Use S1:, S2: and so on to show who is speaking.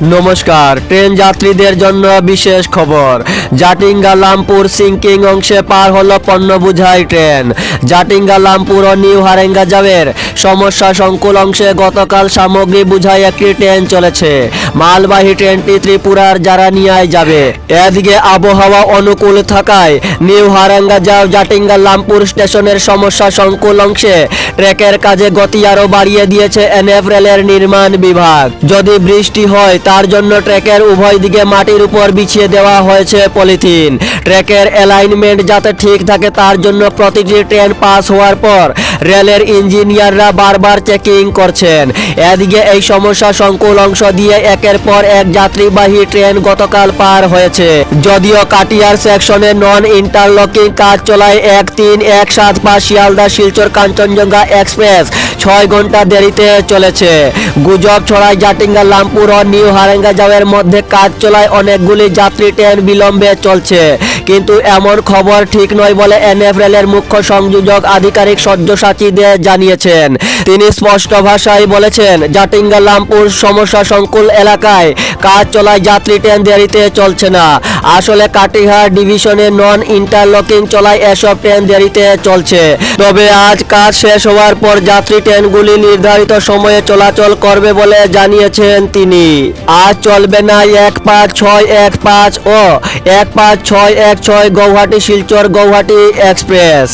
S1: নমস্কার, ট্রেন যাত্রীদের জন্য বিশেষ খবর। জাটিঙ্গা লামপুর সিঙ্কিং অংশে পার হলো পণ্য বোঝাই ট্রেন। জাটিঙ্গা লামপুর ও নিউ হারেঙ্গা যাবের সমস্যা সংকুল অংশে গতকাল সামগ্রী বোঝাই একটি ট্রেন চলেছে। মালবাহী ট্রেনটি ত্রিপুরার জারানিয়ায় যাবে। এদিকে আবহাওয়া অনুকূল থাকায় নিউ হারেঙ্গা যাও জাটিঙ্গা লামপুর স্টেশনের সমস্যা সংকুল অংশে ট্রেকের কাজে গতি আরও বাড়িয়ে দিয়েছে এনএফ রেলের নির্মাণ বিভাগ। যদি বৃষ্টি হয় তার জন্য ট্রেকের উভয় দিকে মাটির উপর বিছিয়ে দেওয়া হয়েছে পলিথিন। ট্রেকের অ্যালাইনমেন্ট যাতে ঠিক থাকে তার জন্য প্রতিটি ট্রেন পাস হওয়ার পর রেলের ইঞ্জিনিয়াররা বারবার চেকিং করছেন। এদিকে এই সমস্যা সংকুল অংশ দিয়ে একের পর এক যাত্রীবাহী ট্রেন গতকাল পার হয়েছে। যদিও কাটিয়ার সেকশনে নন ইন্টারলকিং কাজ চলায় এক তিন এক সাত পাঁচ শিয়ালদা, শিলচর, কাঞ্চনজঙ্ঘা এক্সপ্রেস ছয় ঘণ্টা দেরিতে চলেছে। গুজব ছড়ায় জাটিঙ্গা, লামপুর ও নিউ হারেঙ্গা যাওয়ের মধ্যে কাজ চলায় অনেকগুলি যাত্রী ট্রেন বিলম্বে চলছে। কিন্তু এমন খবর ঠিক নয় বলে এনএফ রেলের মুখ্য সংযোজক আধিকারিক সহ্যসাচী দে জানিয়েছেন। তিনি স্পষ্ট ভাষায় বলেছেন জাটিঙ্গা লামপুর সমস্যা সংকুল এলাকায় কাজ চলায় যাত্রী ট্রেন দেরিতে চলছে না। আসলে কাটিহার ডিভিশনে নন ইন্টারলকিং চলায় এসব ট্রেন দেরিতে চলছে। তবে আজ কাজ শেষ হওয়ার পর যাত্রী ট্রেনগুলি নির্ধারিত সময়ে চলাচল করবে বলে জানিয়েছেন তিনি। আজ চলবে না এক পাঁচ ছয় এক পাঁচ ও। এক পাঁচ ছয় এক ছয় গৌহাটি শিলচর গৌহাটি এক্সপ্রেস।